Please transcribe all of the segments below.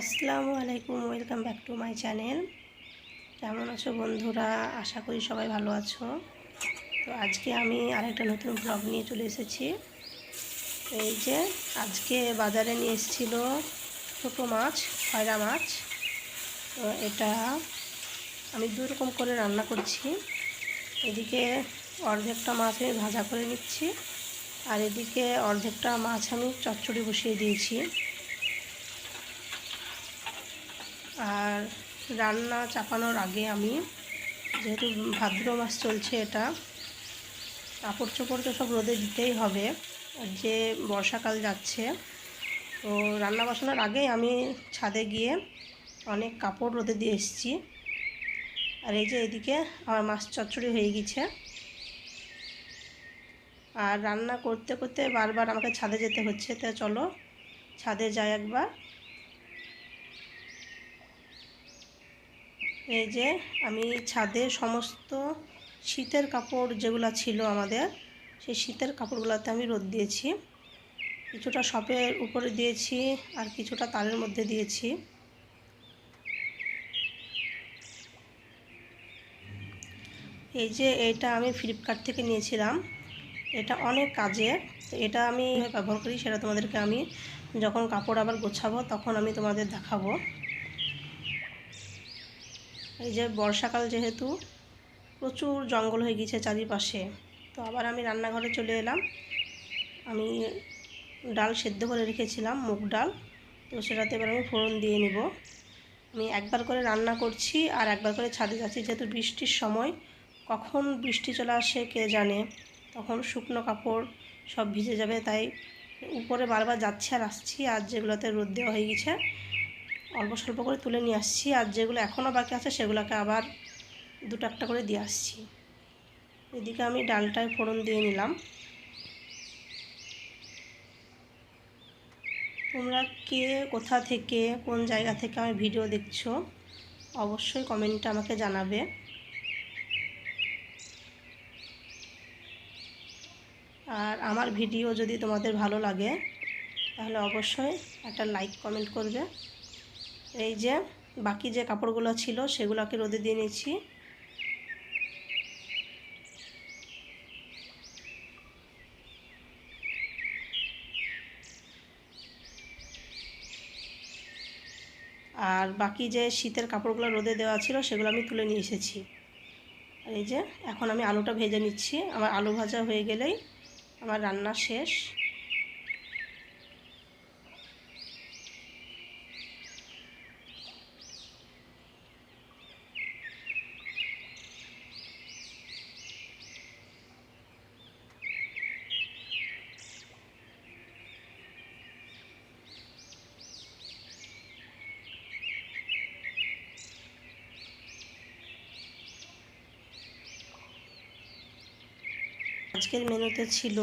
আসসালামু আলাইকুম, welcome back to my channel. কেমন আছো বন্ধুরা? আশা করি সবাই ভালো আছো। তো আজকে আমি আরেকটা নতুন ব্লগ নিয়ে চলে এসেছি। এই যে আজকে বাজারে নিয়ে এসেছিল ছোটো মাছ, খয়রা মাছ। তো এটা আমি দু রকম করে রান্না করছি। এদিকে অর্ধেকটা মাছ আমি ভাজা করে নিচ্ছি। আর এদিকে অর্ধেকটা মাছ আমি চচ্চড়ি বসিয়ে দিয়েছি। আর রান্না চাপানোর আগে আমি যেহেতু ভাদ্র মাস চলছে এটা, কাপড় চোপড় তো সব রোদে দিতেই হবে। যে বর্ষাকাল যাচ্ছে, তো রান্না বসানোর আগেই আমি ছাদে গিয়ে অনেক কাপড় রোদে দিয়ে এসেছি। আর এই যে এদিকে আমার মাছ চচ্চড়ি হয়ে গেছে। আর রান্না করতে করতে বারবার আমাকে ছাদে যেতে হচ্ছে, তো চলো ছাদে যাই একবার। এই যে আমি ছাদে সমস্ত শীতের কাপড় যেগুলো ছিল আমাদের, সেই শীতের কাপড়গুলোতে আমি রোদ দিয়েছি। কিছুটা শপের উপরে দিয়েছি আর কিছুটা তারের মধ্যে দিয়েছি। এই যে এটা আমি ফ্লিপকার্ট থেকে নিয়েছিলাম। এটা অনেক কাজে এটা আমি ব্যবহার করি সেটা তোমাদেরকে আমি যখন কাপড় আবার গোছাবো তখন আমি তোমাদের দেখাবো। এই যে বর্ষাকাল যেহেতু প্রচুর জঙ্গল হয়ে গিয়েছে চারিপাশে, তো আবার আমি রান্নাঘরে চলে এলাম। আমি ডাল সেদ্ধ করে রেখেছিলাম, মুগ ডাল। তো সেটাতে এবার আমি ফোড়ন দিয়ে নিব। আমি একবার করে রান্না করছি আর একবার করে ছাদে যাচ্ছি। যেহেতু বৃষ্টির সময়, কখন বৃষ্টি চলে আসে কে জানে? তখন শুকনো কাপড় সব ভিজে যাবে, তাই উপরে বারবার যাচ্ছি আর আসছি। আর যেগুলোতে রোদ দেওয়া হয়ে গেছে অল্প স্বল্প করে তুলে নিয়ে আসছি। আর যেগুলো এখনও বাকি আছে, সেগুলোকে আবার দুটো একটা করে দিয়ে আসছি। এদিকে আমি ডালটায় ফোড়ন দিয়ে নিলাম। তোমরা কে কোথা থেকে, কোন জায়গা থেকে আমি ভিডিও দেখছ, অবশ্যই কমেন্টে আমাকে জানাবে। আর আমার ভিডিও যদি তোমাদের ভালো লাগে, তাহলে অবশ্যই একটা লাইক কমেন্ট করবে। এই যে, বাকি যে কাপড়গুলো ছিল সেগুলোকে রোদে দিয়ে নিয়েছি। আর বাকি যে শীতের কাপড়গুলো রোদে দেওয়া ছিল সেগুলো আমি তুলে নিয়ে এসেছি। এই যে, এখন আমি আলুটা ভেজে নিচ্ছি। আমার আলু ভাজা হয়ে গেলেই আমার রান্না শেষ। আজকের মেনুতে ছিল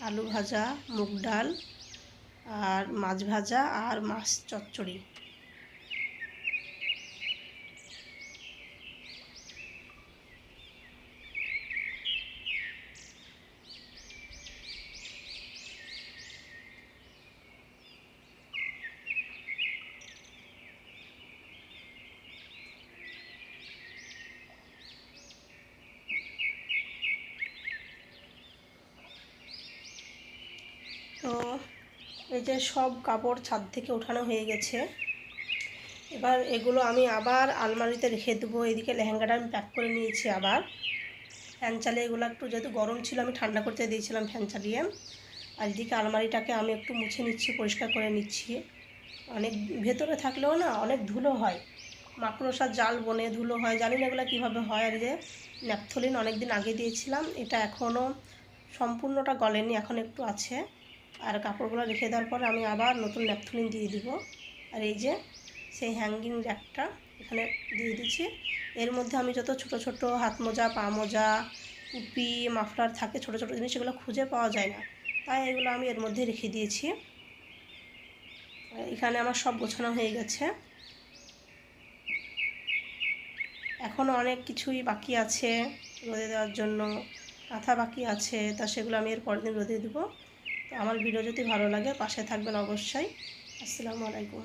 আলু ভাজা মুগ ডাল আর মাছ ভাজা আর মাছ চচ্চড়ি। তো এই যে সব কাপড় ছাদ থেকে ওঠানো হয়ে গেছে। এবার এগুলো আমি আবার আলমারিতে রেখে দেবো। এদিকে লেহেঙ্গাটা আমি প্যাক করে নিয়েছি আবার। ফ্যান চালিয়ে এগুলো একটু যেহেতু গরম ছিল, আমি ঠান্ডা করতে দিয়েছিলাম ফ্যান চালিয়ে। আর এদিকে আলমারিটাকে আমি একটু মুছে নিচ্ছি, পরিষ্কার করে নিচ্ছি। অনেক ভেতরে থাকলেও না অনেক ধুলো হয়। মাকড়সার জাল বনে ধুলো হয়। জানি না এগুলো কীভাবে হয়। আর যে ন্যাপথলিন অনেক দিন আগে দিয়েছিলাম। এটা এখনও সম্পূর্ণটা গলেনি, এখন একটু আছে। আর কাপড়গুলো রেখে দেওয়ার পর আমি আবার নতুন ন্যাপথলিন দিয়ে দিব। আর এই যে, সেই হ্যাঙ্গিং র্যাকটা এখানে দিয়ে দিচ্ছি। এর মধ্যে আমি যত ছোট ছোট হাত মোজা, পা মোজা, টুপি, মাফলার থাকে, ছোট ছোট জিনিস সেগুলো খুঁজে পাওয়া যায় না। তাই এগুলো আমি এর মধ্যে রেখে দিয়েছি। এখানে আমার সব গোছানো হয়ে গেছে। এখনও অনেক কিছুই বাকি আছে রোদে দেওয়ার জন্য। কাঁথা বাকি আছে, তা সেগুলো আমি এর পরের দিন রোদে দেবো। আমার ভিডিও যদি ভালো লাগে পাশে থাকবেন অবশ্যই। আসসালামু আলাইকুম।